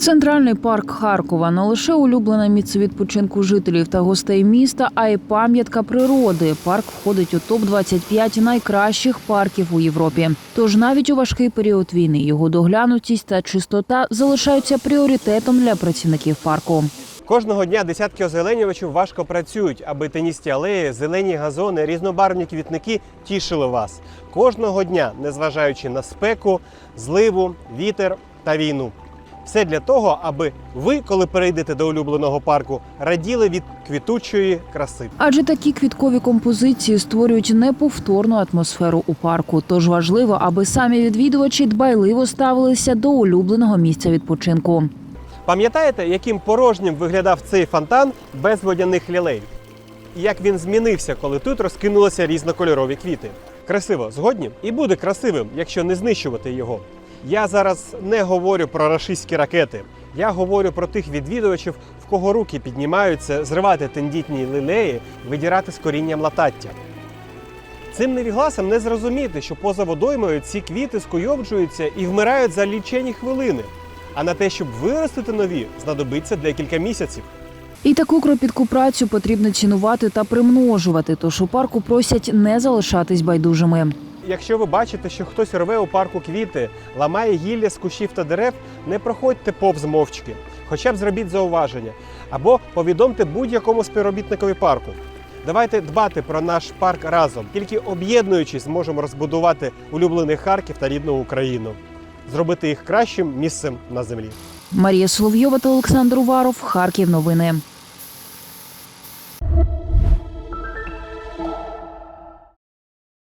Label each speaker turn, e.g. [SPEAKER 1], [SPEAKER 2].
[SPEAKER 1] Центральний парк Харкова не лише улюблене місце відпочинку жителів та гостей міста, а й пам'ятка природи. Парк входить у топ 25 найкращих парків у Європі. Тож навіть у важкий період війни його доглянутість та чистота залишаються пріоритетом для працівників парку.
[SPEAKER 2] Кожного дня десятки озеленювачів важко працюють, аби теністі алеї, зелені газони, різнобарвні квітники тішили вас. Кожного дня, незважаючи на спеку, зливу, вітер та війну. Все для того, аби ви, коли перейдете до улюбленого парку, раділи від квітучої краси.
[SPEAKER 1] Адже такі квіткові композиції створюють неповторну атмосферу у парку. Тож важливо, аби самі відвідувачі дбайливо ставилися до улюбленого місця відпочинку.
[SPEAKER 2] Пам'ятаєте, яким порожнім виглядав цей фонтан без водяних лілей? І як він змінився, коли тут розкинулися різнокольорові квіти? Красиво, згодні? І буде красивим, якщо не знищувати його. Я зараз не говорю про рашистські ракети. Я говорю про тих відвідувачів, в кого руки піднімаються зривати тендітні лілеї, видірати з корінням латаття. Цим невігласам не зрозуміти, що поза водоймою ці квіти скуйовджуються і вмирають за лічені хвилини. А на те, щоб виростити нові, знадобиться декілька місяців.
[SPEAKER 1] І таку кропітку працю потрібно цінувати та примножувати. Тож у парку просять не залишатись байдужими.
[SPEAKER 2] Якщо ви бачите, що хтось рве у парку квіти, ламає гілля з кущів та дерев, не проходьте повз мовчки. Хоча б зробіть зауваження або повідомте будь-якому співробітникові парку. Давайте дбати про наш парк разом. Тільки об'єднуючись, зможемо розбудувати улюблений Харків та рідну Україну, зробити їх кращим місцем на землі.
[SPEAKER 1] Марія Соловйова та Олександр Уваров. Харків. Новини.